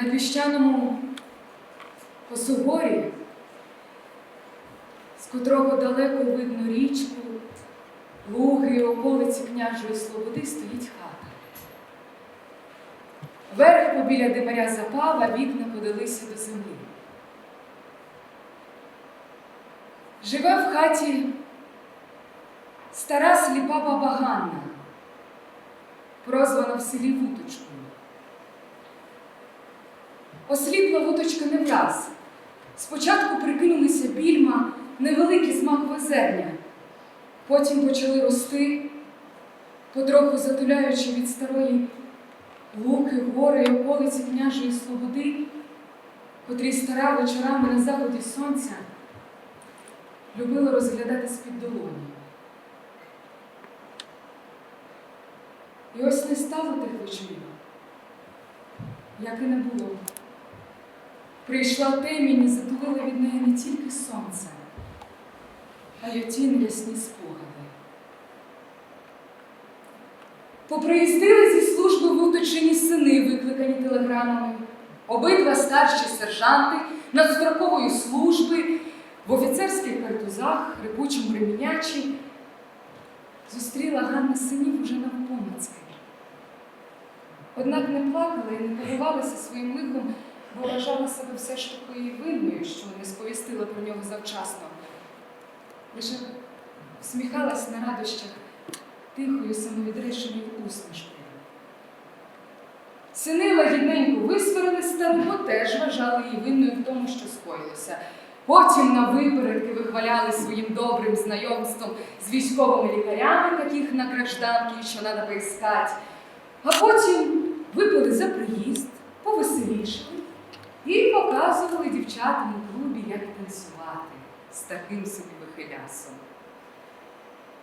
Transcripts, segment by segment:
На піщаному посугорі, з котрого далеко видно річку, луги і околиці княжої Слободи стоїть хата. Верх побіля димаря запав, вікна подалися до землі. Живе в хаті стара сліпа баба Ганна, прозвана в селі Вуточкою. Осліпла вуточка не враз. Спочатку прикинулися більма невеликі з макове зерня, потім почали рости, потроху затуляючи від старої луки, гори околиці княжої Слободи, котрі стара вечорами на заході сонця любила розглядати з-під долоні. І ось не стало тих вечорів, як і не було. Прийшла темінь і затулила від неї не тільки сонце, а й оті неясні спогади. Поприїздили зі служби в сини, викликані телеграмами, обидва старші сержанти надстрокової служби в офіцерських картузах, репучому ремінячі. Зустріла Ганна синів уже на навпомацьки. Однак не плакала і не побивалася своїм лихом, бо вважала себе все ж такою винною, що не сповістила про нього завчасно. Лише всміхалась на радощах тихою самовідреченою усмішкою. Сини лагідненько висварили стару, теж вважали її винною в тому, що скоїлося. Потім на випередки вихваляли своїм добрим знайомством з військовими лікарями, таких на гражданки, що треба поискати. А потім випили за приїзд, повеселішали і показували дівчатам у клубі, як танцювати з таким собі вихилясом.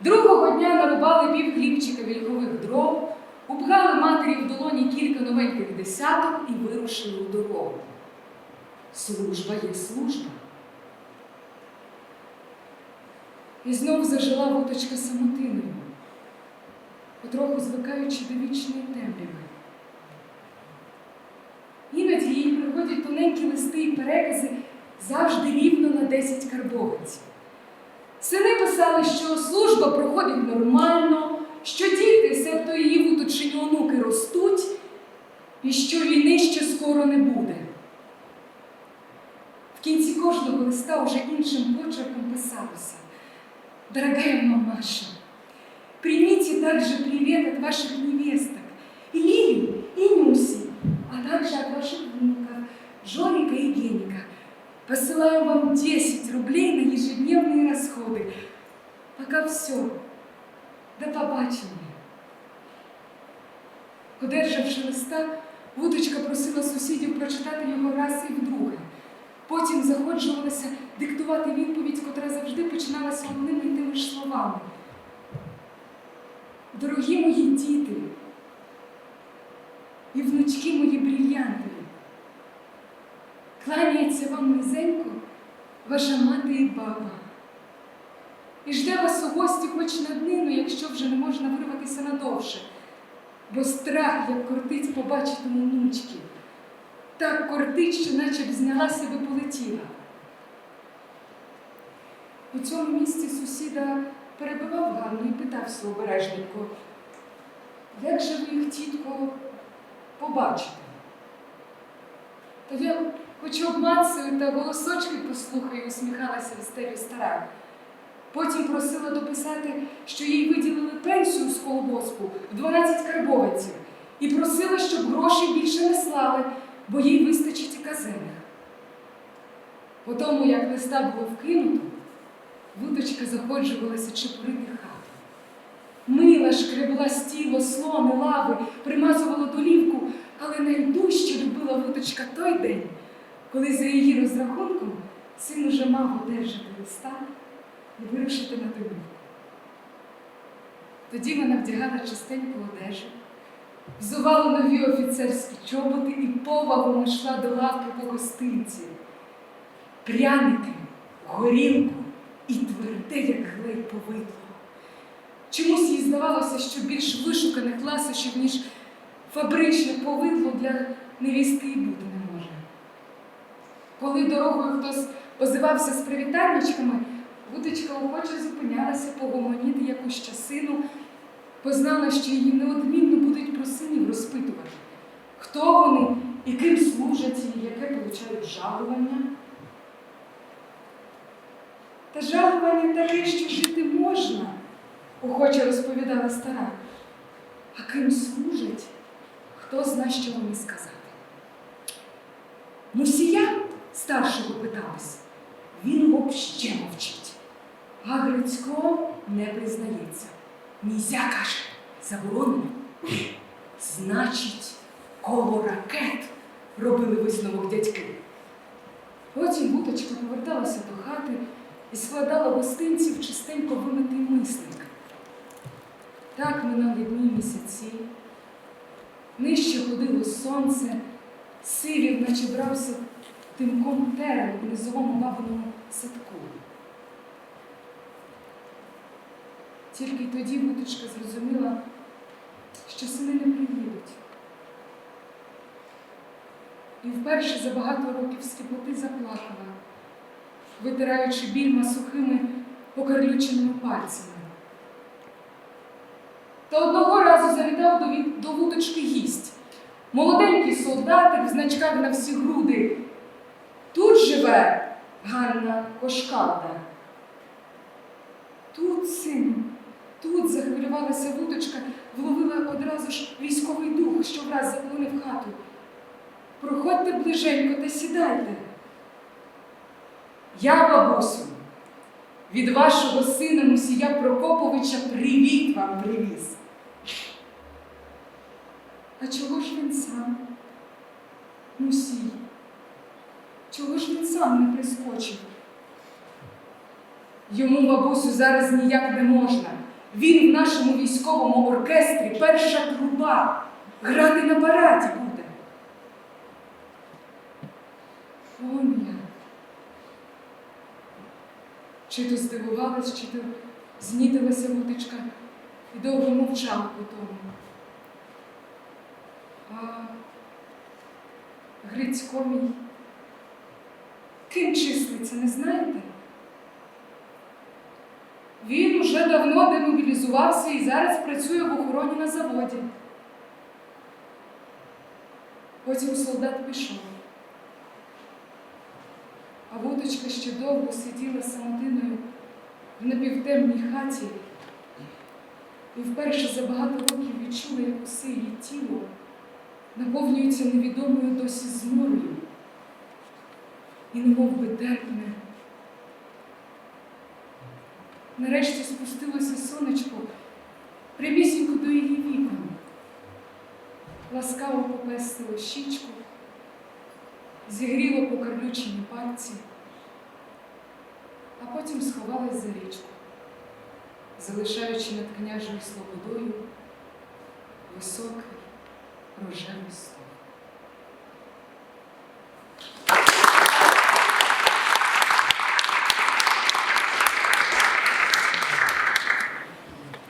Другого дня нарубали пів хлібчика вільхових дров, упхали матері в долоні кілька новеньких десяток і вирушили у дорогу. Служба є служба. І знов зажила вуточка самотиною, потроху звикаючи до вічної темряви. Іноді їй приходять листи і перекази завжди рівно на 10 карбованців. Сини писали, що служба проходить нормально, що діти, себто її вуточені онуки ростуть, і що війни ще скоро не буде. В кінці кожного листа уже іншим почерком писалося. Дорогая мамаша, примите также привет от ваших невесток, Посылаю вам 10 рублей на ежедневные расходы. Пока все. До побачення. Одержавши листа, вудочка просила сусідів прочитати його раз і вдруге. Потім заходжувалася диктувати відповідь, котра завжди починалася одними і тими ж словами. Дорогі мої діти і внучки мої брильянтові, кланяється вам низенько ваша мати і баба. І жде вас у гості хоч на днину, якщо вже не можна вирватися надовше, бо страх, як кортить побачити внучки так кортить, що наче б зняла себе полетіла. У цьому місці сусіда перебивав Ганну і питався обережненько, як же ви їх, тітко, побачите? Та я хоч обмацую та голосочки послухаю, усміхалася в стара. Потім просила дописати, що їй виділили пенсію з колгоспу в 12 карбованців, і просила, щоб грошей більше не слали бо їй вистачить і казених. По тому, як листа було вкинуто, вудочка заходжувалася чепурити хату. Мила шкребла стіло, слони, лави, примазувала долівку, але найдужче любила вудочка той день, коли за її розрахунком син уже мав одержати листа і вирушити на домівку. Тоді вона вдягала чистеньку одежу взувала нові офіцерські чоботи і повагом йшла до лавки по гостинці. Пряники, горілку і тверде, як глей повидло. Чомусь їй здавалося, що більш вишуканих ласощів, ніж фабричне повидло для невістки і бути не може. Коли дорогою хтось озивався з привітальничками, вудочка охоче зупинялася погомоніти якусь часину, познала, що її неодмінно будуть про синів розпитувати, хто вони і ким служать, і яке получають жалування. Та жалування таке, що жити можна, охоче розповідала стара. А ким служать, хто зна, що вони сказати. Мусія старшого питалась, він вообще мовчить. А Грицько не признається. Нізя каже, заборонено. Значить, коло ракет робили висновок дядьки. Потім буточка поверталася до хати і складала гостинці в чистенько вимитий мисник. Так минали дні місяці. Нижче ходило сонце, сивів, наче брався тимком терен у низовому лаваному садку. Тільки тоді Буточка зрозуміла, що сини не приїдуть. І вперше за багато років сліпоти заплакала, витираючи більма сухими покарлюченими пальцями. Та одного разу завітав до, від-. Молоденький солдатик в значках на всі груди. Тут живе Ганна Кошкалда. Тут, сину, тут захвилювалася вудочка, вловила одразу ж військовий дух, що враз заполонив хату. Проходьте ближенько та сідайте. Я, бабусю, від вашого сина Мусія Прокоповича привіт вам привіз. А чого ж він сам? Мусій, чого ж він сам не прискочив? Йому, бабусю, зараз ніяк не можна. Він в нашому військовому оркестрі перша труба. Грати на параді буде. Он як. Чи то здивувалась, чи то знітилася вудочка і довго мовчала по тому. Грицько мій, ким числиться, не знаєте? Він уже давно демобілізувався і зараз працює в охороні на заводі. Потім солдат пішов. А вудочка ще довго сиділа самотиною в напівтемній хаті і вперше за багато років відчула, як усе її тіло наповнюється невідомою досі зморою і немов би терпне. Нарешті спустилося сонечко прямісінько до її вікон, ласкаво попестило щічку, зігріло покарлючені пальці, а потім сховалась за річку, залишаючи над княжою слободою високий no